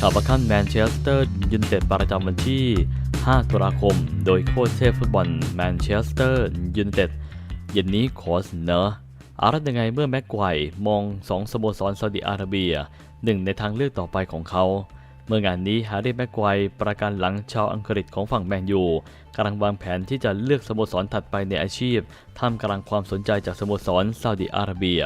ข่าวประคันแมนเชสเตอร์ยูไนเต็ดประจำวันที่ 5 ตุลาคม โดยโค้ชเทพฟุตบอลแมนเชสเตอร์ยูไนเต็ดเย็นนี้ขอเสนออารัตยังไงเมื่อแม็กไกวมอง 2 สโมสรซาอุดิอาระเบียหนึ่งในทางเลือกต่อไปของเขา เมื่องานนี้แฮร์รี่แม็กไกวประกันหลังชาวอังกฤษของฝั่งแมนยูกำลังวางแผนที่จะเลือกสโมสรถัดไปในอาชีพท่ามกลางความสนใจจากสโมสรซาอุดิอาระเบีย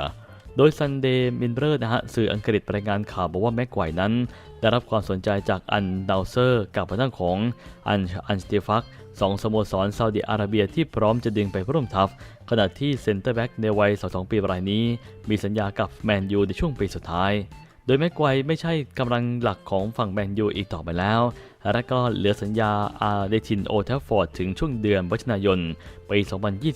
โดยซันเดย์มินเรอร์นะฮะสื่ออังกฤษรายงานข่าวบอกว่าแม็กไกวนั้น ได้รับความสนใจจากอันดาวเซอร์กับทางของอันอันสเตฟักสองสโมสรซาอุดิอาระเบียที่พร้อมจะดึงไปร่วมทัพ ขณะที่เซนเตอร์แบ็กในวัย 22 ปีรายนี้ มีสัญญากับแมนยูในช่วงปีสุดท้าย โดยแม็กไกวไม่ใช่กำลังหลักของฝั่งแมนยูอีกต่อไปแล้ว และก็เหลือสัญญาอาเดทินโอเทฟฟอร์ดถึงช่วงเดือนมิถุนายนปี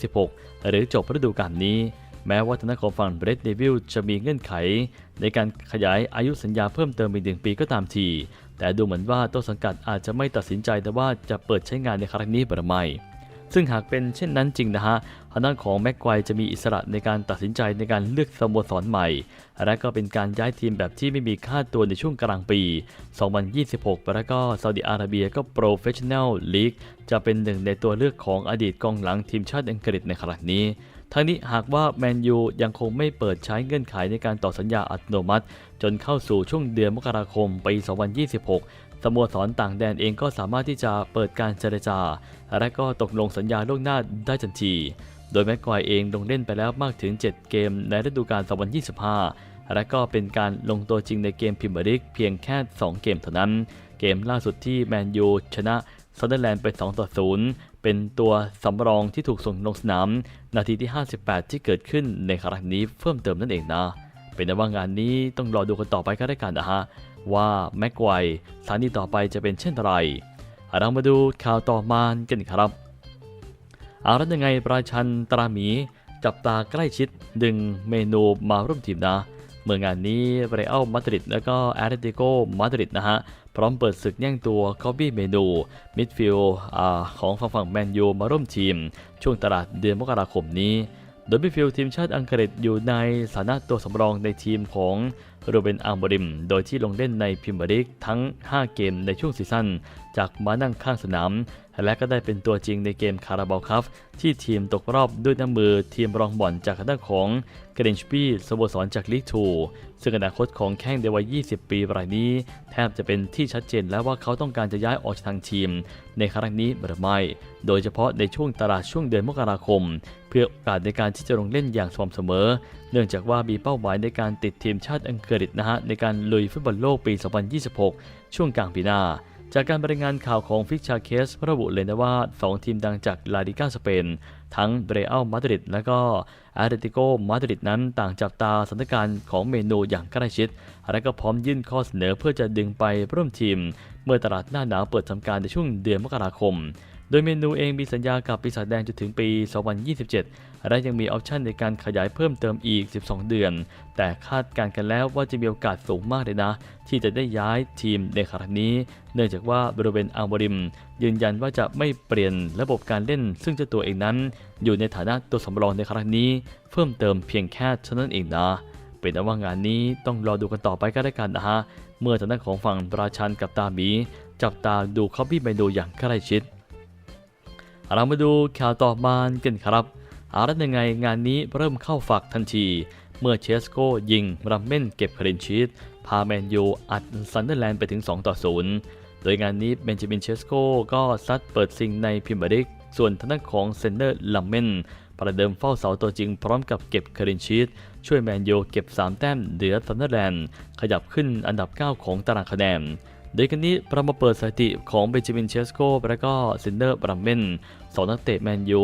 2026 หรือจบฤดูกาลนี้ แม้ว่าทางด้านของฝั่งเบรดเดวิลจะมีเงื่อนไข ในการขยายอายุสัญญาเพิ่มเติมอีกหนึ่งปีก็ตามที แต่ดูเหมือนว่าต้นสังกัดอาจจะไม่ตัดสินใจแต่ว่าจะเปิดใช้งานในครั้งนี้หรือไม่ซึ่งหากเป็นเช่นนั้นจริงนะฮะทางด้านของแม็กไกวจะมีอิสระในการตัดสินใจในการเลือกสโมสรใหม่ และก็เป็นการย้ายทีมแบบที่ไม่มีค่าตัวในช่วงกลางปี 2026 แล้วก็ซาอุดิอาระเบียก็โปรเฟชชั่นแนลลีกจะเป็นหนึ่งในตัวเลือกของอดีตกองหลังทีมชาติอังกฤษในครั้งนี้ ทั้งนี้หากว่าแมนยูยังคงไม่เปิดใช้เงื่อนไขในการต่อสัญญาอัตโนมัติ จนเข้าสู่ช่วงเดือนมกราคมปี 2026สโมสรต่างแดนเองก็สามารถที่จะเปิดการเจรจา และก็ตกลงสัญญาล่วงหน้าได้ทันที โดยแม็กควายเองลงเล่นไปแล้วมากถึง 7 เกมในฤดูกาล 2025 และก็เป็นการลงตัวจริงในเกมพรีเมียร์ลีกเพียงแค่ 2 เกมเท่านั้น เกมล่าสุดที่แมนยูชนะ ซันเดอร์แลนด์ไป2ต่อ0เป็นตัวสำรองที่ถูกส่งลงสนาม นาทีที่ 58 ที่เกิดขึ้นในครั้งนี้เพิ่มเติมนั่นเองนะ เป็นแต่ว่างานนี้ต้องรอดูกันต่อไปก็ได้กันนะฮะ ว่าแม็กไกวสถานีต่อไปจะเป็นเช่นไรเรามาดูข่าวต่อมากันครับเอาแล้วยังไงประชันตราหมี จับตาใกล้ชิดดึงเมนูมาร่วมทีมนะ เมื่องานนี้เรอัลมาดริดแล้วก็แอตเลติโกมาดริดนะฮะ พร้อมเปิดศึกแย่งตัวคอบี้เมนู มิดฟิลด์ของฝั่งฝั่งแมนยูมาร่วมทีม ช่วงตลาดเดือนมกราคมนี้ โดยมิดฟิลด์ทีมชาติอังกฤษอยู่ในสถานะตัวสำรองในทีมของ รเบนอาร์มบริม โดยที่ลงเล่นในพรีเมียร์ลีกทั้ง 5 เกมในช่วงซีซั่น จากมานั่งข้างสนาม และก็ได้เป็นตัวจริงในเกมคาราบาวคัพที่ทีมตกรอบด้วยน้ำมือทีมรองบ่อนจากทางด้านของเกรนชปีสโมสรจากลีกทูซึ่งอนาคตของแข้งในวัย 20 ปีรายนี้ แทบจะเป็นที่ชัดเจนแล้วว่าเขาต้องการจะย้ายออกจากทางทีม ในครั้งนี้หรือไม่ โดยเฉพาะในช่วงตลาดช่วงเดือนมกราคม เพื่อโอกาสในการที่จะลงเล่นอย่างสม่ำเสมอ เนื่องจากว่ามีเป้าหมายในการติดทีมชาติอังกฤษนะฮะในการลุยฟุตบอลโลกปี 2026 ช่วงกลางปีหน้า จากการรายงานข่าวของฟิกชาเคส ระบุเลยนะว่า 2 ทีมดังจากลาลิก้าสเปน ทั้งเรอัลมาดริดและก็แอตเลติโกมาดริดนั้นต่างจับตาสถานการณ์ของเมนูอย่างใกล้ชิด และก็พร้อมยื่นข้อเสนอเพื่อจะดึงไปร่วมทีม เมื่อตลาดหน้าหนาวเปิดทำการในช่วงเดือนมกราคม ดยเมนูเองมีสัญญากับปีศาจแดงจนถึงปี 2027 และยังมีออปชันในการขยายเพิ่มเติมอีก 12 เดือน แต่คาดการณ์กันแล้วว่าจะมีโอกาสสูงมากเลยนะ ที่จะได้ย้ายทีมในครั้งนี้ เนื่องจากว่าบริเวณอัลบริม ยืนยันว่าจะไม่เปลี่ยนระบบการเล่น ซึ่งเจ้าตัวเองนั้น อยู่ในฐานะตัวสำรองในครั้งนี้ เพิ่มเติมเพียงแค่เท่านั้นเองนะเป็นว่างานนี้ต้องรอดูกันต่อไปก็ได้กันนะฮะ เมื่อทางด้านของฝั่งราชันกับตาหมี จับตาดูคอปปี้เมนูอย่างใกล้ชิด เรามาดูข่าวต่อมากันครับอารัตยังไงงานนี้เริ่มเข้าฝักทันที เมื่อเชสโกยิงรัมเม่นเก็บคลินชีตพาแมนยูอัดซันเดอร์แลนด์ไปถึง 2 ต่อ 0 โดยงานนี้เบนจามินเชสโกก็ซัดเปิดซิงในพรีเมียร์ลีกส่วนทางด้านของเซนเดอร์ลัมเมนประเดิมเฝ้าเสาตัวจริงพร้อมกับเก็บคลินชีตช่วยแมนยูเก็บ 3 แต้มเหนือซันเดอร์แลนด์ขยับขึ้นอันดับ 9 ของตารางคะแนน โดยกันนี้เรามาเปิดสถิติของเบนจามินเชสโกและก็ซินเดอร์บรัมเมนสองนักเตะแมนยู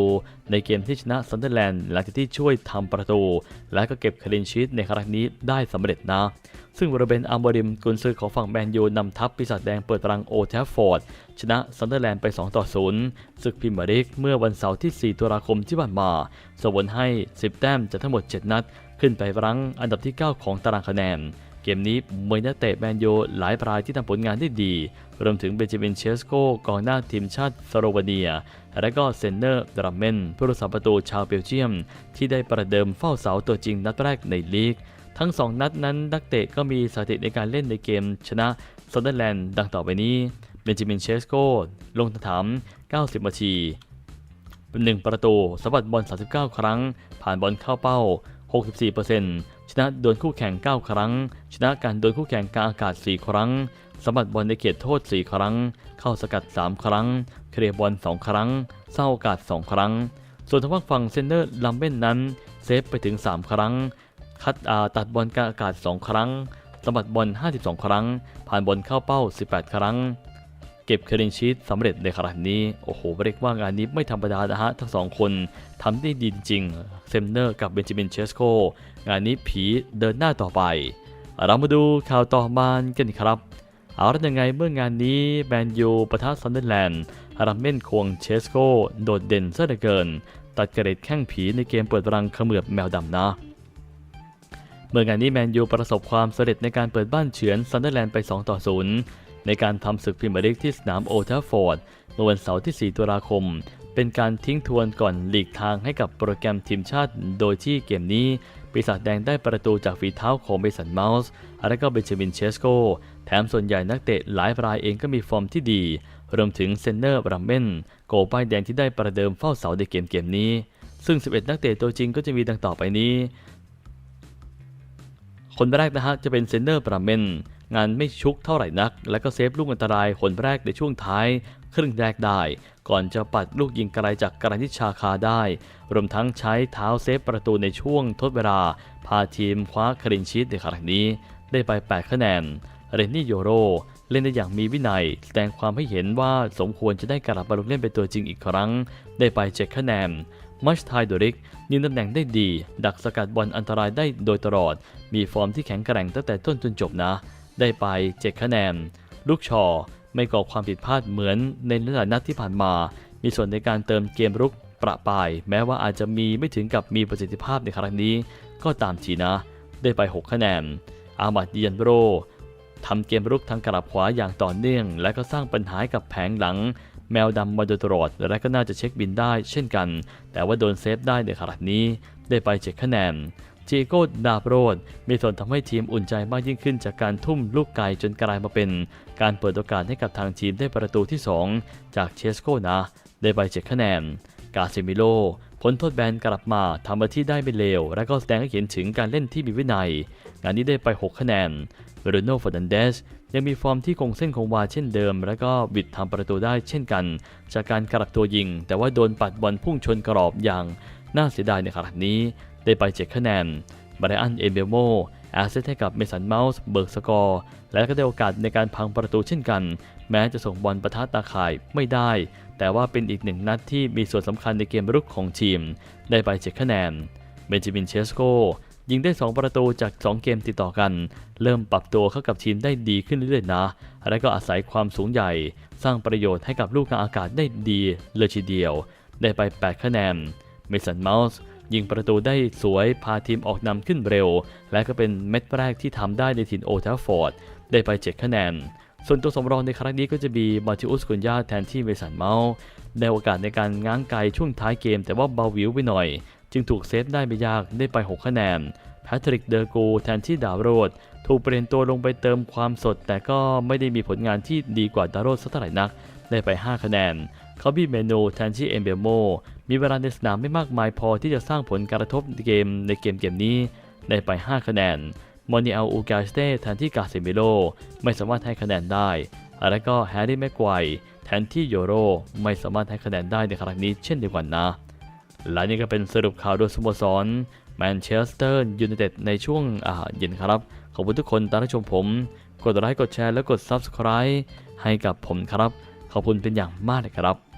ในเกมที่ชนะซันเดอร์แลนด์หลังจากที่ช่วยทำประตู และก็เก็บคลีนชีตในครั้งนี้ได้สำเร็จนะ ซึ่งบริเบนอัมบริมกุนซือของฝั่งแมนยูนำทัพปีศาจแดงเปิดตรังโอแทฟฟอร์ด ชนะซันเดอร์แลนด์ไป 2 ต่อ 0 ศึกพรีเมียร์ลีกเมื่อวันเสาร์ที่ 4 ตุลาคมที่ผ่านมาสวนให้ 10 แต้มจากทั้งหมด 7 นัด ขึ้นไปรั้งอันดับที่ 9 ของตารางคะแนน เกมนี้มวยนักเตะแมนยูหลายรายที่ทำผลงานได้ดี รวมถึงเบนจามินเชสโกกองหน้าทีมชาติสโลวาเนีย และก็เซนเนอร์ดรัมเมนผู้รักษาประตูชาวเบลเยียม ที่ได้ประเดิมเฝ้าเสาตัวจริงนัดแรกในลีก ทั้ง 2 นัดนั้นนักเตะก็มีสถิติในการเล่นในเกมชนะซันเดอร์แลนด์ดังต่อไปนี้ เบนจามินเชสโกลงสนาม 90 นาที1ประตูสัมผัสบอล 39 ครั้ง ผ่านบอลเข้าเป้า 64% ชนะโดนคู่แข่ง 9 ครั้ง ชนะการโดนคู่แข่งกลางอากาศ 4 ครั้งสัมผัสบอลในเขตโทษ 4 ครั้ง เข้าสกัด 3 ครั้ง เคลียร์บอล 2 ครั้งเศร้าโอกาส 2 ครั้ง ส่วนทางฝั่งเซนเนอร์ลัมเบ้นนั้น เซฟไปถึง 3 ครั้ง คัดอาตัดบอลกลางอากาศ 2 ครั้งสมบัติบอล 52 ครั้ง ผ่านบอลเข้าเป้า 18 ครั้ง เก็บคลินชีตสำเร็จในขณะนี้โอ้โหเรียกว่างานนี้ไม่ธรรมดานะฮะทั้งสองคนทำได้ดีจริงเซมเนอร์กับเบนจามินเชสโกงานนี้ผีเดินหน้าต่อไป เรามาดูข่าวต่อมากันครับ เอาละยังไงเมื่องานนี้แมนยูปะทะซันเดอร์แลนด์รัมเมนควงเชสโกโดดเด่นซะเหลือเกิน ตัดกระเด็ดแข้งผีในเกมเปิดรังเขมือบแมวดำนะเมื่องานนี้แมนยูประสบความสำเร็จในการเปิดบ้านเฉือนซันเดอร์แลนด์ไป 2 ต่อ 0 ในการทำศึกพรีเมียร์ลีกที่สนามโอทัฟฟอร์ดเมื่อวันเสาร์ที่ 4 ตุลาคม เป็นการทิ้งทวนก่อนหลีกทางให้กับโปรแกรมทีมชาติ โดยที่เกมนี้ปีศาจแดงได้ประตูจากฝีเท้าของเบสันเมาส์และก็เบนจามินเชสโก แถมส่วนใหญ่นักเตะหลายรายเองก็มีฟอร์มที่ดี รวมถึงเซนเนอร์บรัมเมนโกป้ายแดงที่ได้ประเดิมเฝ้าเสาในเกมเกมนี้ ซึ่ง 11 นักเตะตัวจริงก็จะมีดังต่อไปนี้ คนแรกนะฮะจะเป็นเซนเนอร์บรัมเมน งานไม่ชุกเท่าไหร่นัก และก็เซฟลูกอันตรายคนแรกในช่วงท้าย ครึ่งแรกได้ ก่อนจะปัดลูกยิงไกลจากกรานิชชาคาได้ รวมทั้งใช้เท้าเซฟประตูในช่วงทดเวลา พาทีมคว้าคลินชีตในครั้งนี้ ได้ไป 8 คะแนน เรนนี่โยโรเล่นได้อย่างมีวินัย แสดงความให้เห็นว่าสมควรจะได้กลับมาลงเล่นเป็นตัวจริงอีกครั้ง ได้ไป7คะแนนมัชไทโดริกยืนตำแหน่งได้ดี ดักสกัดบอลอันตรายได้โดยตลอด มีฟอร์มที่แข็งแกร่งตั้งแต่ต้นจนจบนะ ได้ไป 7 คะแนน ลูกชอไม่ก่อความผิดพลาดเหมือนในหลายนัดที่ผ่านมา มีส่วนในการเติมเกมรุกประปาย แม้ว่าอาจจะมีไม่ถึงกับมีประสิทธิภาพในครั้งนี้ ก็ตามทีนะ ได้ไป 6 คะแนน อามัดเดียนโรทำเกมรุกทางกลับขวาอย่างต่อเนื่อง และก็สร้างปัญหาให้กับแผงหลัง แมวดำมาโดยตลอดและก็น่าจะเช็คบินได้เช่นกัน แต่ว่าโดนเซฟได้ในขณะนี้ได้ไป7คะแนน จีโก้ดาบโรดมีส่วนทำให้ทีมอุ่นใจมากยิ่งขึ้นจากการทุ่มลูกไกลจนกลายมาเป็น การเปิดโอกาสให้กับทางทีมได้ประตูที่ 2 จากเชสโกนะ ได้ไป7คะแนน กาซิมิโลพ้นโทษแบนกลับมาทำหน้าที่ได้ไม่เลว และก็แสดงให้เห็นถึงการเล่นที่มีวินัย งานนี้ได้ไป 6 คะแนนเบรโน่ฟอร์นันเดสยังมีฟอร์มที่คงเส้นคงวาเช่นเดิม และก็บิดทำประตูได้เช่นกัน จากการกลับตัวยิง แต่ว่าโดนปัดบอลพุ่งชนกรอบอย่างน่าเสียดายในขณะนี้ ได้ไป 7 คะแนนบรอันเอเบโมแอสเซทให้กับเมสันเมาส์เบิร์กสกอร์ และก็ได้โอกาสในการพังประตูเช่นกัน แม้จะส่งบอลประทัดตาข่ายไม่ได้ แต่ว่าเป็นอีกหนึ่งนัดที่มีส่วนสำคัญในเกมรุกของทีม ได้ไป 7 คะแนนเบนจามินเชสโกยิงได้ 2 ประตูจาก 2 เกมติดต่อกัน เริ่มปรับตัวเข้ากับทีมได้ดีขึ้นเรื่อยๆนะ และก็อาศัยความสูงใหญ่ สร้างประโยชน์ให้กับลูกกลางอากาศได้ดีเลยทีเดียว ได้ไป 8 คะแนน เมสันเมาส์ ยิงประตูได้สวยพาทีมออกนำขึ้นเร็ว และก็เป็นเม็ดแรกที่ทำได้ในถิ่นโอทัฟอร์ด ได้ไป 7 คะแนน ส่วนตัวสำรองในครั้งนี้ก็จะมีมาติอุสกุนยาแทนที่เมสันเมาส์ได้โอกาสในการง้างไกลช่วงท้ายเกม แต่ว่าเบาวิวไปหน่อย จึงถูกเซฟได้ไม่ยากได้ไป 6 คะแนนแพทริกเดอร์กูแทนที่ดาวโรดถูกเปลี่ยนตัวลงไปเติมความสด แต่ก็ไม่ได้มีผลงานที่ดีกว่าดาวโรดสักเท่าไหร่นัก ได้ไป 5 คะแนนคาบี้เมโนแทนที่เอมเบลโม มีเวลาในสนามไม่มากมายพอที่จะสร้างผลการะทบเกมในเกมเกมนี้ ได้ไป 5 คะแนน มอนิเอลอูกาสเต้แทนที่กาเซมิโลไม่สามารถให้คะแนนได้ และก็แฮร์รี่แม็กไกวแทนที่โยโรไม่สามารถให้คะแนนได้ในครั้งนี้เช่นเดียวกันนะ และนี่ก็เป็นสรุปข่าวโดยสโมสรแมนเชสเตอร์ยูไนเต็ดในช่วงอ่าเย็นครับ ขอบคุณทุกคนตามรับชมผม กดไลค์กดแชร์และกด Subscribe ให้กับผมครับ ขอบคุณเป็นอย่างมากเลยครับ